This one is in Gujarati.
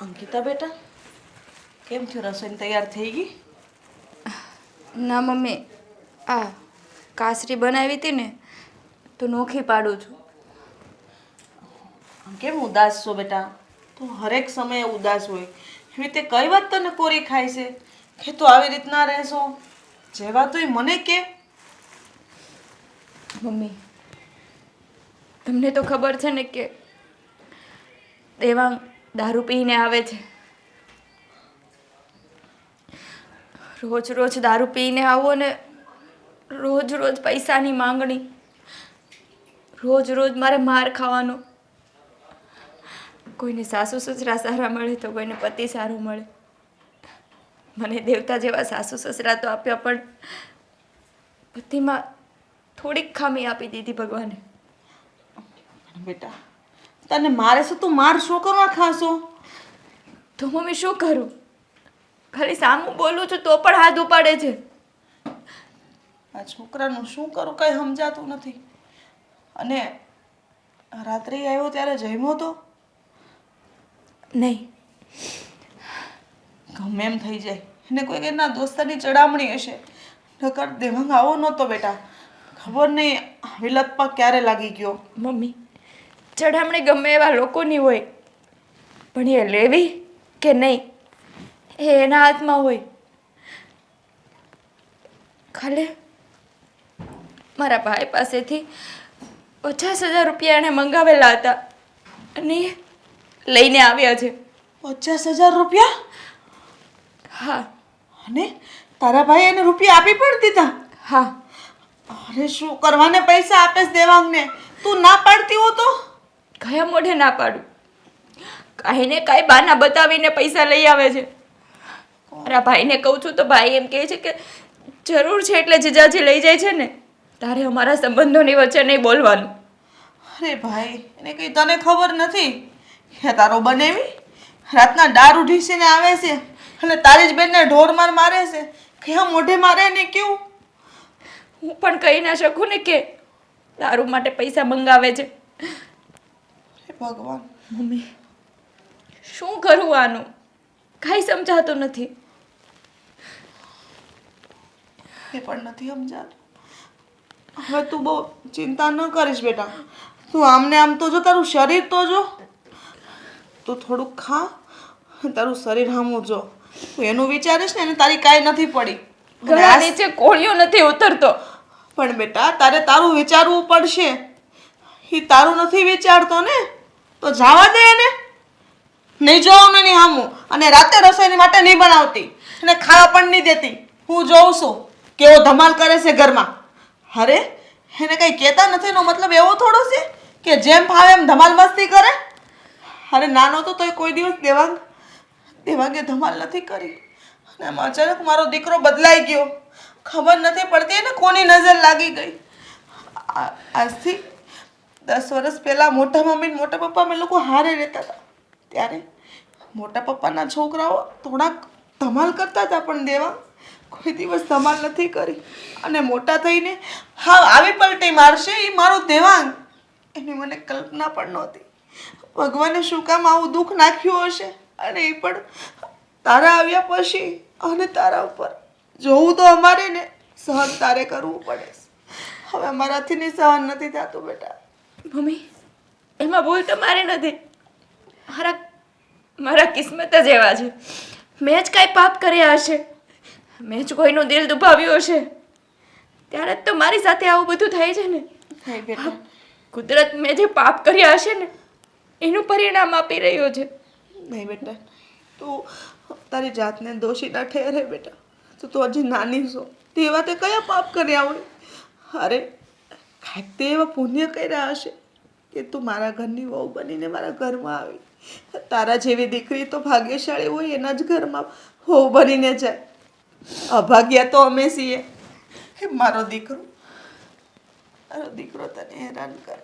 અંકિતા બેટા કેમ છો રસોઈ તૈયાર થઈ ગઈ? ના મમ્મી આ કાસરી બનાવી હતી ને તો નોખી પાડું છું. કેમ ઉદાસ છો બેટા? તું હરેક સમયે ઉદાસ હોય. એવી રીતે કઈ વાત તને કોરી ખાય છે? કે તું આવી રીતના રહેશો? જેવા તો મને કે. મમ્મી તમને તો ખબર છે ને કે દેવાંગ દારૂ પીને આવે છે. રોજ રોજ દારૂ પીને આવો ને રોજ રોજ પૈસાની માંગણી. રોજ રોજ મારે માર ખાવાનો. કોઈને સાસુ સસરા સારા મળે તો કોઈને પતિ સારું મળે. મને દેવતા જેવા સાસુ સસરા તો આપ્યા પણ પતિમાં થોડીક ખામી આપી દીધી ભગવાને. બેટા તને મારે છે તું માર શું કરવા ખાશો તો મમ્મી શું કરું? ખાલી સામું બોલું છું તો પણ હાથ ઉપાડે છે. આ છોકરાનું શું કરું કઈ સમજાતું નથી. અને રાત્રે આવ્યો ત્યારે જમ્યો તો? નહીં. ગમે એમ થઈ જાય. એને કોઈ એના દોસ્તાની ચડામણી હશે. નકર દેવાંગ આવો નહોતો બેટા. ખબર નહીં વિલતમાં ક્યારે લાગી ગયો. મમ્મી ચડામણી ગમે એવા લોકોની હોય પણ એ લેવી કે નહીં? એ એના હાથમાં હોય. ખાલે મારા ભાઈ પાસેથી પચાસ હજાર રૂપિયા એણે મંગાવેલા હતા અને લઈને આવ્યા છે. પચાસ હજાર રૂપિયા? હા. અને તારા ભાઈ એને રૂપિયા આપી પણ દીધા? હા. અરે શું કરવાને પૈસા આપે દેવાંગને? તું ના પાડતી હો તો? કયા મોઢે ના પાડું? કાંઈ ને કાંઈ બાના બતાવીને પૈસા લઈ આવે છે? મારા ભાઈને કહું છું તો ભાઈ એમ કહે છે કે જરૂર છે એટલે જીજાજી લઈ જાય છે ને? તારે અમારા સંબંધોની વચ્ચે નહીં બોલવાનું. અરે ભાઈ એને કંઈ તને ખબર નથી? કે તારો બનેવી? રાતના દારૂ ઉઢીસીને આવે છે અને તારી જ બેનને ઢોર માર મારે છે. કયા મોઢે મારે ને કેવું? હું પણ કહી ના શકું ને કે દારૂ માટે પૈસા મંગાવે છે. ભગવાન. મમ્મી. શું કરું આનું? કાંઈ સમજાતું નથી. એ પણ નથી સમજાતું. હવે તું બહુ ચિંતા ન કરીશ બેટા. તું આમને આમ તો જો તારું શરીર તો જો. તું થોડુંક ખા તારું શરીર હામું જો. તું એનું વિચારીશ ને એને તારી કાંઈ નથી પડી. આ નીચે કોળિયો નથી ઉતરતો. પણ બેટા તારે તારું વિચારવું પડશે. એ તારું નથી વિચારતો ને? તો જવા દે એને. નહીં જોવાનું નહીં હામું. અને રાતે રસોઈની માટે નહીં બનાવતી. અને ખાવા પણ નહીં દેતી. હું જોઉં છું કેવો ધમાલ કરે છે ઘરમાં. અરે, એને કંઈ કહેતા નથી, એનો મતલબ એવો થોડો છે કે જેમ ફાવે એમ ધમાલ મસ્તી કરે. અરે, નાનો તો તોય કોઈ દિવસ દેવાંગ, દેવાંગે ધમાલ નથી કરી. અને આમાં અચાનક મારો દીકરો બદલાઈ ગયો. ખબર નથી પડતી એને કોની નજર લાગી ગઈ. આજથી દસ વર્ષ પહેલાં મોટા મમ્મી મોટા પપ્પા અમે લોકો હારે રહેતા હતા. ત્યારે મોટા પપ્પાના છોકરાઓ થોડાક ધમાલ કરતા હતા પણ દેવા, કોઈ દિવસ ધમાલ નથી કરી. અને મોટા થઈને હા આવી પલટી મારશે એ મારો દેવાંગ. એની મને કલ્પના પણ નહોતી. ભગવાને શું કામ આવું દુઃખ નાખ્યું હશે? અને એ પણ તારા આવ્યા પછી અને તારા ઉપર. જોવું તો અમારે ને, સહન તારે કરવું પડે હવે અમારાથી ને સહન નથી થતું બેટા. મમ્મી એમાં ભૂલ તમારી નથી. મારા મારા કિસ્મત જ એવા છે. મેં જ કાંઈ પાપ કર્યા હશે. મેં જ કોઈનું દિલ દુભાવ્યું હશે. ત્યારે જ તો મારી સાથે આવું બધું થાય છે ને. કુદરત મેં જે પાપ કર્યા હશે ને એનું પરિણામ આપી રહ્યો છે. નહીં બેટા તું તારી જાતને દોષી ના ઠેરે બેટા. તું તો હજી નાની છો. તે એવા તે કયા પાપ કર્યા હોય? અરે તે એવા પુણ્ય કર્યા હશે કે તું મારા ઘરની વહુ બનીને મારા ઘરમાં આવી. તારા જેવી દીકરી તો ભાગ્યશાળી હોય એના જ ઘરમાં વહુ બનીને જાય. અભાગ્યા તો અમે છીએ. હે, મારો દીકરો. મારો દીકરો તને હેરાન કરે.